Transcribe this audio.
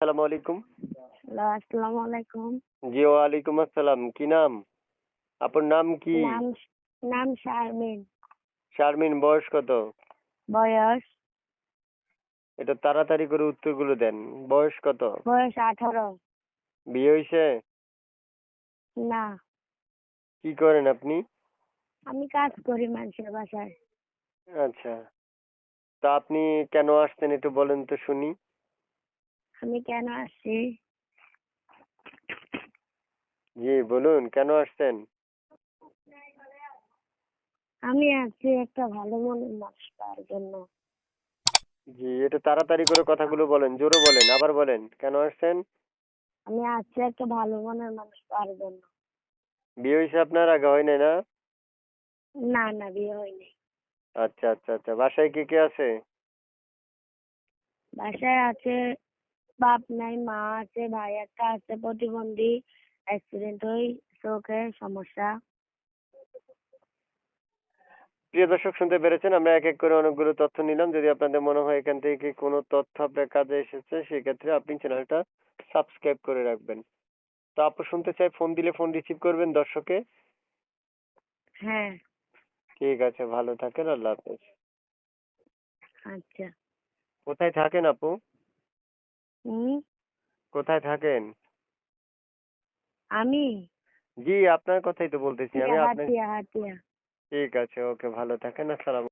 আসসালামু আলাইকুম। আসসালামু। আলাইকুম জি ওয়ালাইকুম আসসালাম। কি নাম? আপনার নাম কি? নাম শারমিন। শারমিন বয়স কত? বয়স? এটা তাড়াতাড়ি করে উত্তরগুলো দেন। বয়স কত? বয়স আঠারো। বিয়ে হয়েছে? না। কি করেন আপনি? আমি কাজ করি মানুষের বাসায়। আচ্ছা। তা আপনি কেন আসছেন একটু বলেন তো শুনি। আমি কেন আসছি? জি বলুন কেন আসছেন? আমি আসছি একটা ভালো মনের মানুষ পাওয়ার জন্য। জি একটু তাড়াতাড়ি করে কথাগুলো বলেন জোরে বলেন আবার বলেন কেন আসছেন? আমি আসছি একটা ভালো মনের মানুষ পাওয়ার জন্য। বিয়ে হয়েছে আপনার আগে হয় নাই না? না না বিয়ে হয়নি। আচ্ছা আচ্ছা আচ্ছা বাসায় কে কে আছে? বাসায় আছে বাপ নাই মা আছে ভাই একটা আছে প্রতিবন্ধী অ্যাক্সিডেন্ট হই চোখের সমস্যা। প্রিয় দর্শক শুনতে পেরেছেন? আমরা এক এক করে অনেকগুলো তথ্য নিলাম। যদি আপনাদের মনে হয় এখান থেকে কোনো তথ্য আপনার কাজে এসেছে সেক্ষেত্রে আপনি চ্যানেলটা সাবস্ক্রাইব করে রাখবেন। তো আপু শুনতে চাই ফোন দিলে ফোন রিসিভ করবেন দর্শকে? হ্যাঁ। ঠিক আছে ভালো থাকেন আল্লাহ হাফেজ। আচ্ছা। কোথায় থাকেন আপু? কোথায় থাকেন? আমি? জি আপনার কথাই তো বলতেছি। আমি আপনার হাতিয়া হাতিয়া ঠিক আছে ওকে ভালো থাকেন আসসালাম